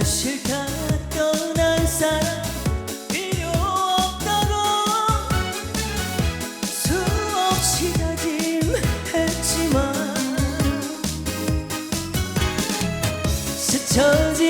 나 싫다 떠난 사람 필요 없다고. 수없이 다짐했지만 스쳐지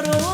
Oh.